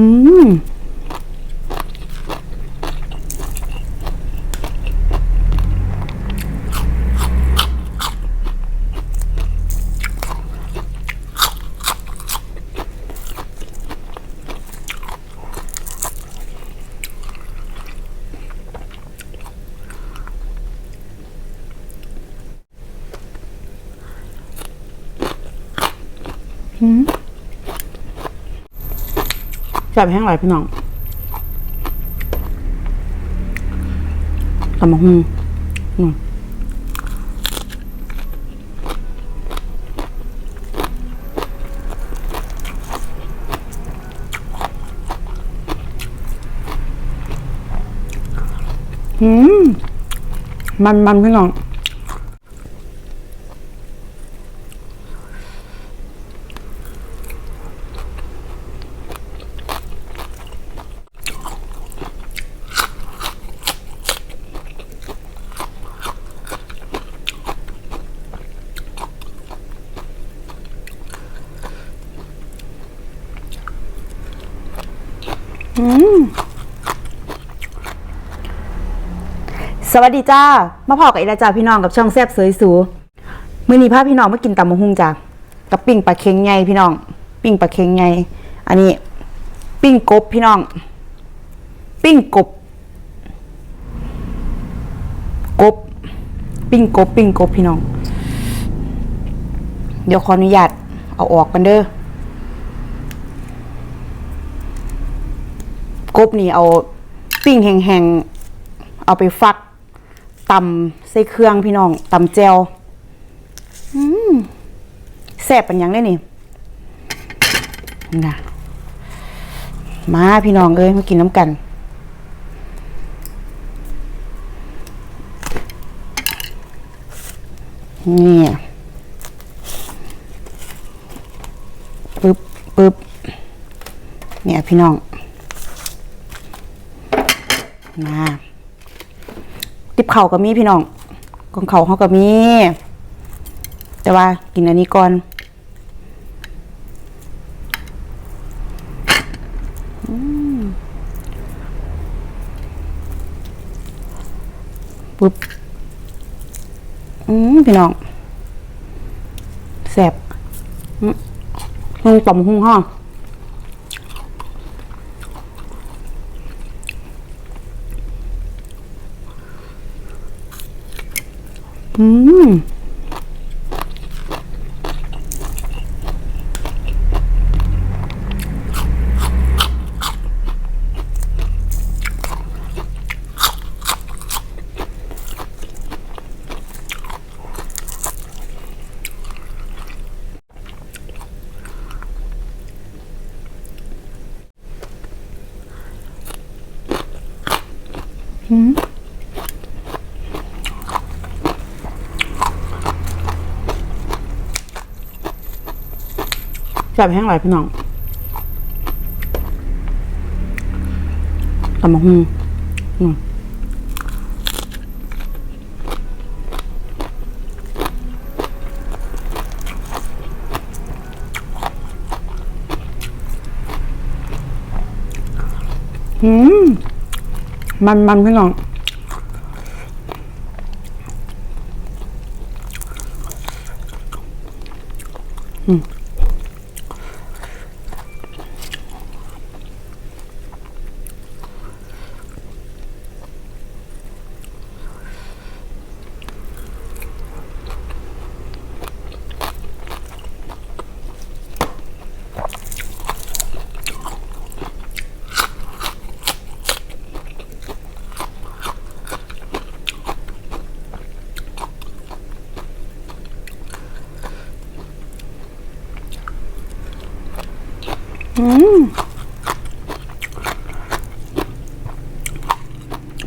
อืม จับแห้งไหลายพี่น้องตำมะฮุ่งอืมอืมมันมันพี่น้อง สวัสดีจ้า มาพอกับอีลาจ้าพี่น้องกับช่องแซบเสยสูมื้อนี้พาพี่น้องมากินตำมะฮุ่งจ้ากับปิ้งปลาเค็งใหญ่พี่น้อง ปิ้งปลาเค็งใหญ่อันนี้ ปิ้งกบพี่น้อง ปิ้งกบ กบ ปิ้งกบ ปิ้งกบพี่น้อง เดี๋ยวขออนุญาตเอาออกกันเด้อ กบนี่เอาปิ้งแห้งๆ เอาไปฟักตำใส่เครื่องพี่น้องตำแจวแซ่บเป็นยังได้นี่นะมาพี่น้องเอ้ยมากินน้ำกัน นี่ปึ๊บปึ๊บเนี่ยพี่น้อง มาติบเข่าก็มีพี่น้องกองเข่าเขาก็มี แต่ว่ากินอันนี้ก่อนอืมปึ๊บอืมพี่น้องแซ่บมลงต่อมหุ้งห้อ อืม จับแห้งไหลายพี่น้องตำมะฮุ่งอืมอืมมันมันพี่น้องอืม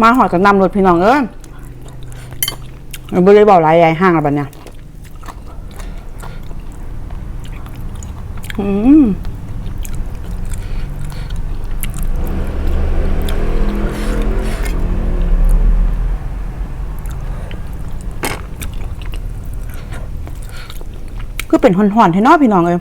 มาหอดกับนำรถพี่น้องเอ้ยไม่ได้บอกหลายใหญ่ห้างแล้วบัดเนี่ยอืมคือเป็นห่อนๆให้เนอพี่น้องเลย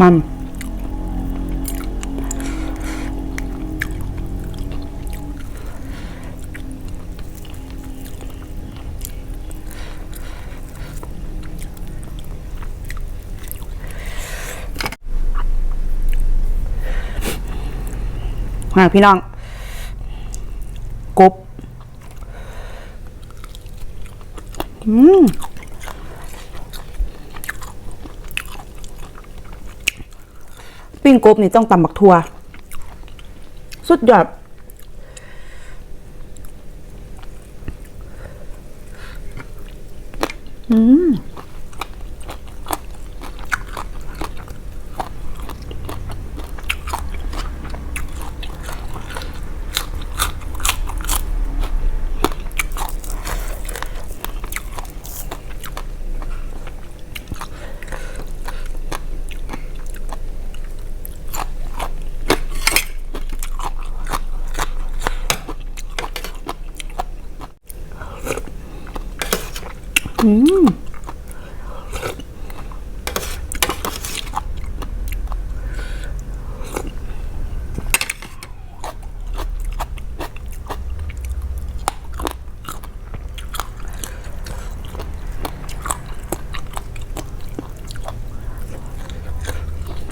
มัน มาพี่น้องกบ อืม ปิ้ง กบนี่ต้องตำบักทัว สุดยอดอืม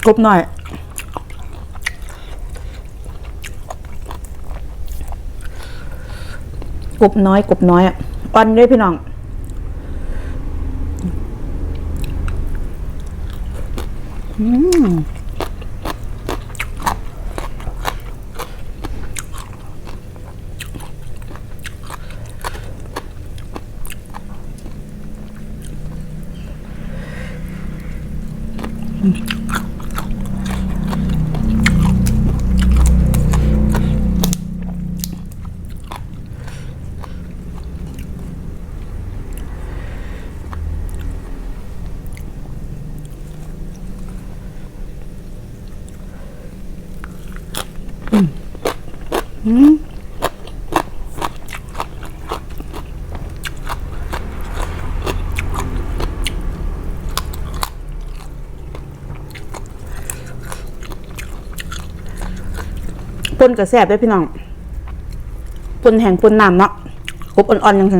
กบหน่อย กรุบน้อยกรุบน้อยอะอ่อนด้วยพี่น้องอืม ปนกับแสบด้วยพี่น้องปนแห้งปนน้ำเนาะกบอ่อนๆยังไง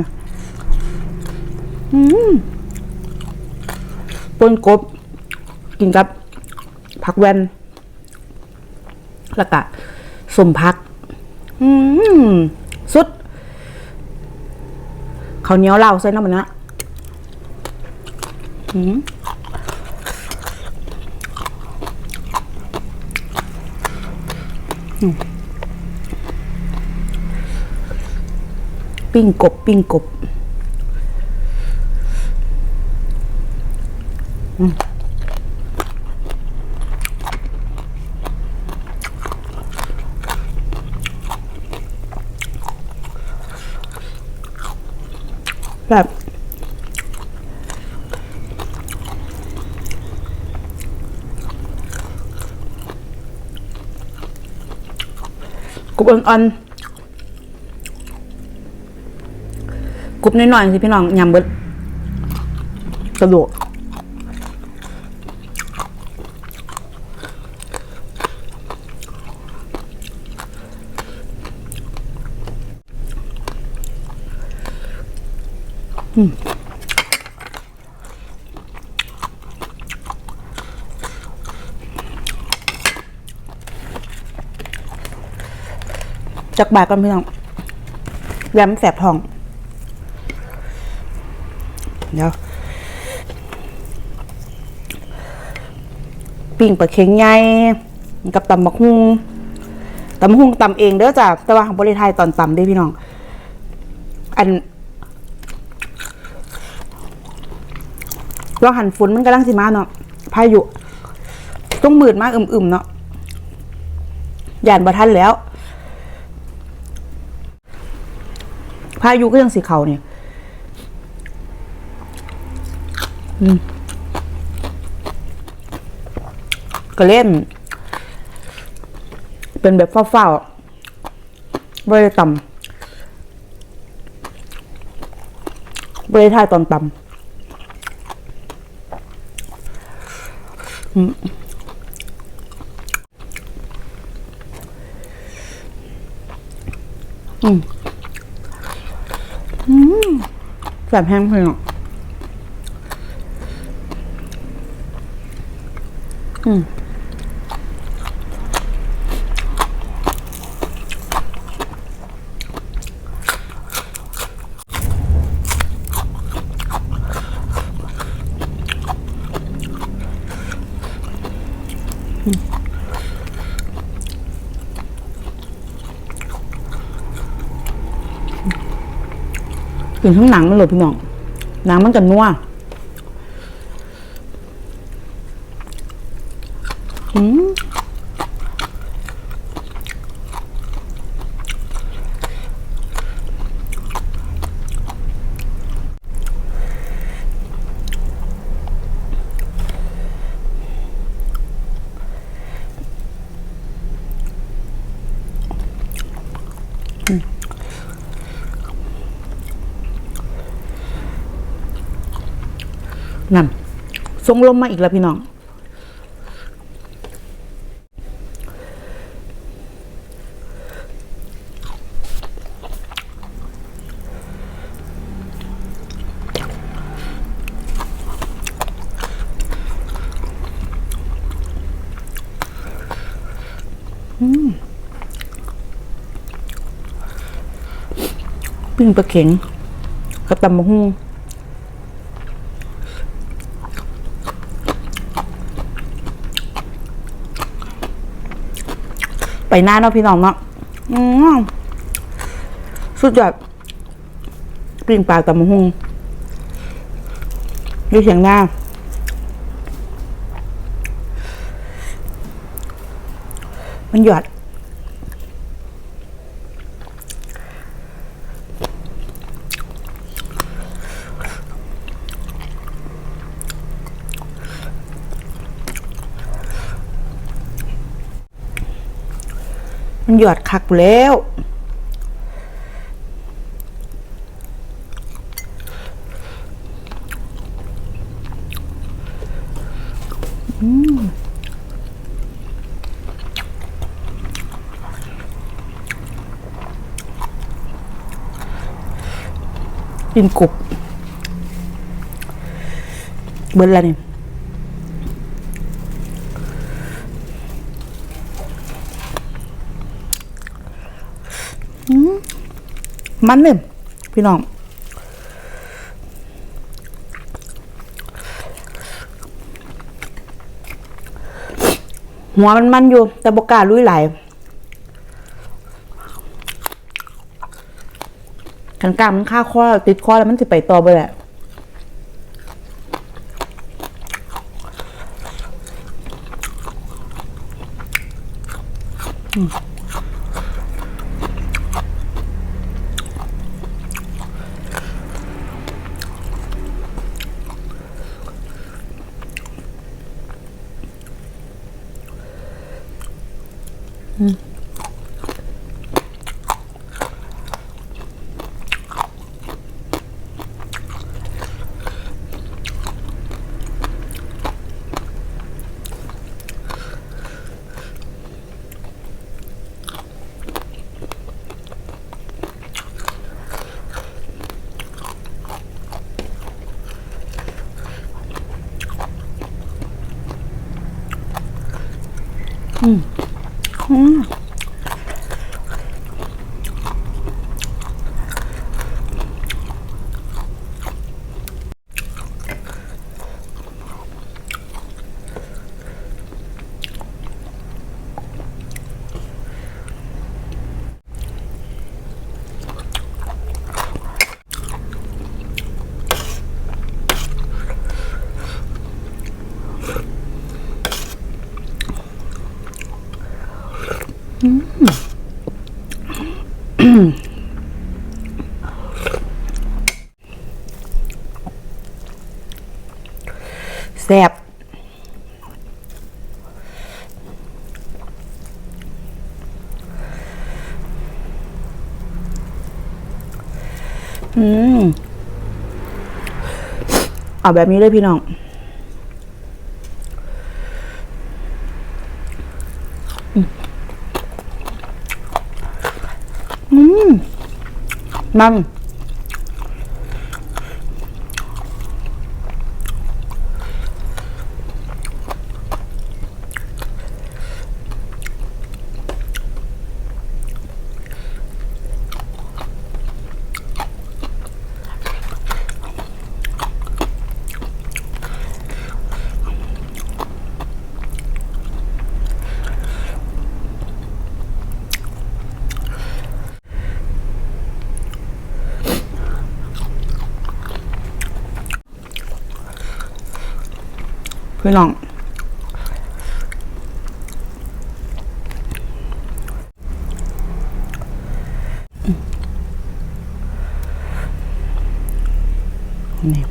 ปนกบ กินกับ ผักแวนแล้วก็สมพัก อืมสุดข้าวเหนียวเหล้าใส่น้ำมันนะอืม ปิ้งกบ ปิ้งกบ อืมบ กุบอ่อนๆกรุบน้อยๆสิพี่น้องยำเบิดกระโดดจาก บาทกันพี่น้องแยมแสบท้อง เดี๋ยวปิ้งปลาเค็งใหญ่กับตำบักฮุงตำบักฮุงตำเองเด้อจ้ะแต่ว่าของบริไทยตอนตำเด้พี่น้อง อันว่าหันฝนมันกำลังสิมาเนาะพายุต้องมืดมากอึมๆเนาะยานบ่ทันแล้วายุก็ยังสีเขาเนี่ยก็เล่น เป็นแบบเฝ้าๆบริต่ำบริทายตอนต่ำอืมอืมอืมแส แบแห้งเผือก กินทั้งหนังมันเลยพี่น้องหนังมันกันนัวอืมนั่น ทรงลมมาอีกแล้วพี่น้องปิ้งปลาเข็งกระตำมะฮุ่ง หน้าเนาะพี่น้องเนาะอืมสุดยอดปิ้งปลาตำมะฮุ่งดูเสียงหน้ามันหยอด หยอดคักแล้วอืมกินกบเบิ้ลละนี่ มันเนี่ยพี่น้องหัวมันมันอยู่ แต่บกาลุยไหลายกันกลามมันค่าข้อติดข้อแล้วมันจะไปต่อไปแหละอ แซ่บอืมเอาแบบนี้เลยพี่น้องอืมมัน พี่น้องนี่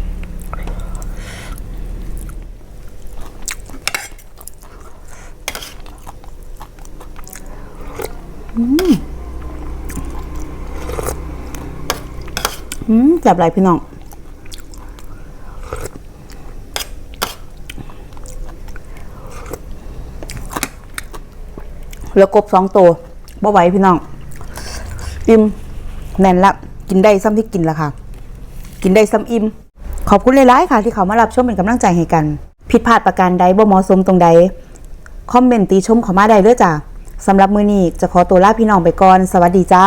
อืมจับไรพี่น้อง แล้วกบสองตัวบ่ไหวพี่น้องอิ่มแน่นละกินได้ซ้ำที่กินละค่ะ กินได้ซ้ำอิ่มขอบคุณหลายๆค่ะ ที่เขามารับชมเป็นกำลังใจให้กัน ผิดพลาดประการใดบ่เหมาะสมตรงใด คอมเมนต์ตีชมเขามาได้เลยจ้ะสำหรับมือนี้จะขอตัวลาพี่น้องไปก่อน สวัสดีจ้า